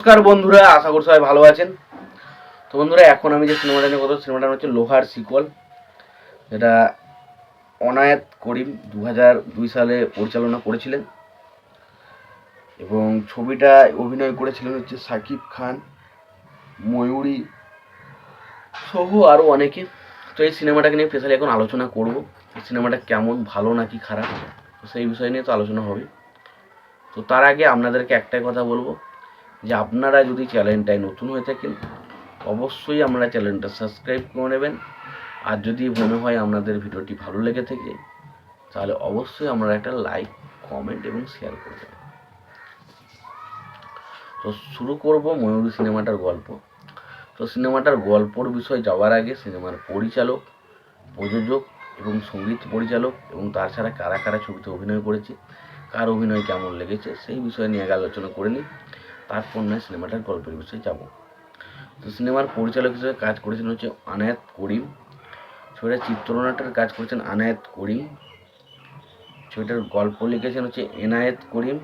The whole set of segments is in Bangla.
নমস্কার বন্ধুরা, আশা করি সবাই ভালো আছেন। তো বন্ধুরা, এখন আমি যে সিনেমাটা নিয়ে কথা সিনেমাটা হচ্ছে লোহার সিকল যেটা অনায়াত করিম দু দুই সালে পরিচালনা করেছিলেন। এবং ছবিটা অভিনয় করেছিলেন হচ্ছে সাকিব খান, ময়ূরী সহ আরও অনেকে। তো এই সিনেমাটাকে নিয়ে স্পেশালি এখন আলোচনা করব। সিনেমাটা কেমন, ভালো নাকি খারাপ? সেই বিষয় নিয়ে তো আলোচনা হবে। তো তার আগে আপনাদেরকে একটাই কথা বলব। যে আপনারা যদি চ্যানেলটায় নতুন হয়ে থাকেন, অবশ্যই আমরা চ্যানেলটা সাবস্ক্রাইব করে নেবেন। আর যদি মনে হয় আপনাদের ভিডিওটি ভালো লেগে থাকে, তাহলে অবশ্যই আমরা একটা লাইক, কমেন্ট এবং শেয়ার করে দেবেন। তো শুরু করব ময়ূরী সিনেমাটার গল্প। তো সিনেমাটার গল্পর বিষয় যাওয়ার আগে সিনেমার পরিচালক, প্রযোজক এবং সংগীত পরিচালক এবং তাছাড়া কারা কারা ছবিতে অভিনয় করেছে, কার অভিনয় কেমন লেগেছে, সেই বিষয় নিয়ে আগে আলোচনা করে নিই। তারপর নয় সিনেমাটার গল্পের বিষয়ে যাব। তো সিনেমার পরিচালক হিসেবে কাজ করেছেন হচ্ছে আনায়াত করিম। ছবিটার চিত্রনাট্যের কাজ করেছেন আনায়াত করিম। ছবিটার গল্প লিখেছেন হচ্ছে এনায়েত করিম।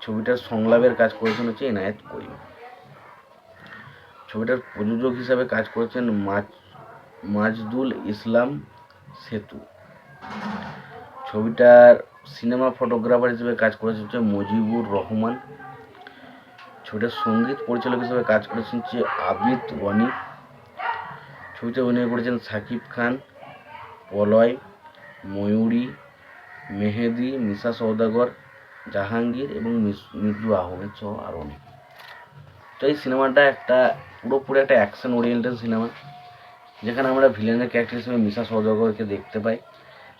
ছবিটার সংলাপের কাজ করেছেন হচ্ছে এনায়েত করিম। ছবিটার প্রযোজক হিসাবে কাজ করেছেন মাজ, মাজদুল ইসলাম সেতু। ছবিটার সিনেমা ফটোগ্রাফার হিসেবে কাজ করেছেন হচ্ছে মুজিবুর রহমান। ছবিটার সংগীত পরিচালক হিসেবে কাজ করেছেন হচ্ছে আবিদ ওয়ানি। ছবিতে অভিনয় করেছেন সাকিব খান, পলয়, ময়ূরী, মেহেদি, মিশা সৌদাগর জাহাঙ্গীর এবং মিজু আহমেদ সহ আরও অনেক। তো এই সিনেমাটা একটা পুরোপুরি একটা অ্যাকশন ওরিয়েন্টেড সিনেমা, যেখানে আমরা ভিলেনের ক্যারেক্টার হিসেবে মিশা সৌদাগরকে দেখতে পাই।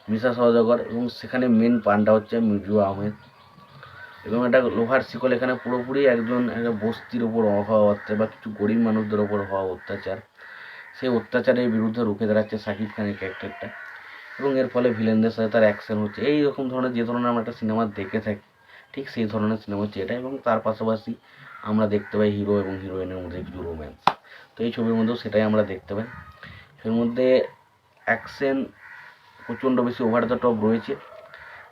মিশা সৌদাগর এবং সেখানে মেন পান্ডা হচ্ছে মিজু আহমেদ। এবং এটা লোহার শিকল এখানে পুরোপুরি একজন একটা বস্তির ওপর হওয়া অত্যাচার বা কিছু গরিব মানুষদের ওপর হওয়া অত্যাচার। সেই অত্যাচারের বিরুদ্ধে রুখে দাঁড়াচ্ছে সাকিব খানের ক্যারেক্টারটা। এবং এর ফলে ভিলেনদের সাথে তার অ্যাকশন হচ্ছে। এই রকম ধরনের যে ধরনের আমরা একটা সিনেমা দেখে থাকি, ঠিক সেই ধরনের সিনেমা হচ্ছে এটা। এবং তার পাশাপাশি আমরা দেখতে পাই হিরো এবং হিরোইনের মধ্যে কিছু রোম্যান্স তো এই ছবির মধ্যেও সেটাই আমরা দেখতে পাই। এর মধ্যে অ্যাকশন প্রচণ্ড বেশি ওভার দ্য টপ রয়েছে।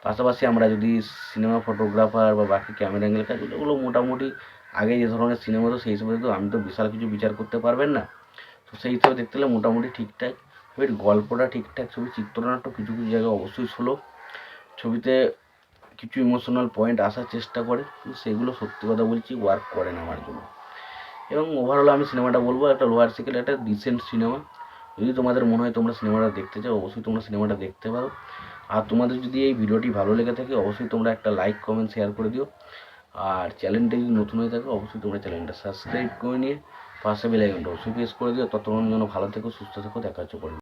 পাশাপাশি আমরা যদি সিনেমা ফটোগ্রাফার বা বাকি ক্যামেরা অ্যাঙ্গেল কাজ ওগুলো মোটামুটি আগে যে ধরনের সিনেমা হতো, সেই হিসেবে তো আমি তো বিশাল কিছু বিচার করতে পারবেন না। তো সেই হিসেবে দেখতে গেলে মোটামুটি ঠিকঠাক। ছবির গল্পটা ঠিকঠাক, ছবি, চিত্রনাট্য কিছু কিছু জায়গায় অবশ্যই স্লো ছবিতে কিছু ইমোশনাল পয়েন্ট আসার চেষ্টা করে, কিন্তু সেগুলো সত্যি কথা বলছি ওয়ার্ক করে না আমার জন্য। এবং ওভারঅল আমি সিনেমাটা বলব, একটা লোয়ার সিকেল একটা ডিসেন্ট সিনেমা যদি তোমাদের মনে হয় তোমরা সিনেমাটা দেখতে চাও, অবশ্যই তোমরা সিনেমাটা দেখতে পারো। আর তোমাদের যদি এই ভিডিওটি ভালো লেগে থাকে, অবশ্যই তোমরা একটা লাইক কমেন্ট শেয়ার করে দিও। আর চ্যানেলটা যদি নতুন হয়ে থাকে, অবশ্যই তোমরা চ্যানেলটা সাবস্ক্রাইব করে নিয়ে পাশে বেল আইকনটা অবশ্যই প্রেস করে দিও। ততক্ষণ যেন ভালো থেকো, সুস্থ থেকো, দেখা হচ্ছে পরে